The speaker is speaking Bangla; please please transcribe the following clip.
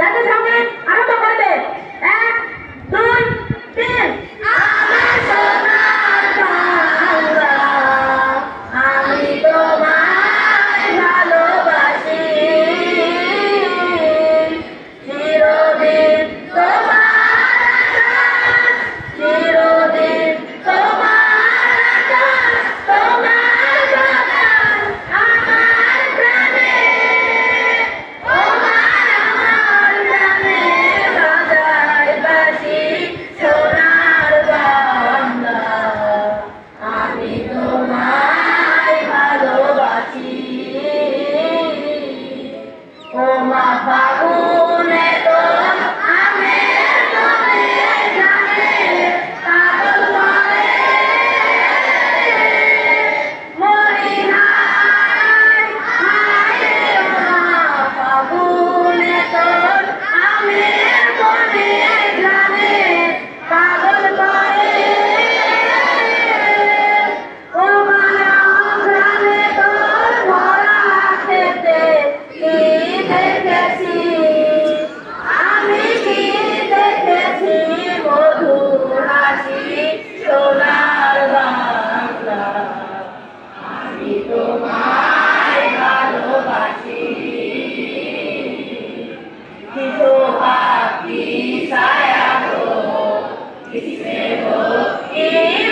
সংগীত আরম্ভ করবে। এক Disciple, in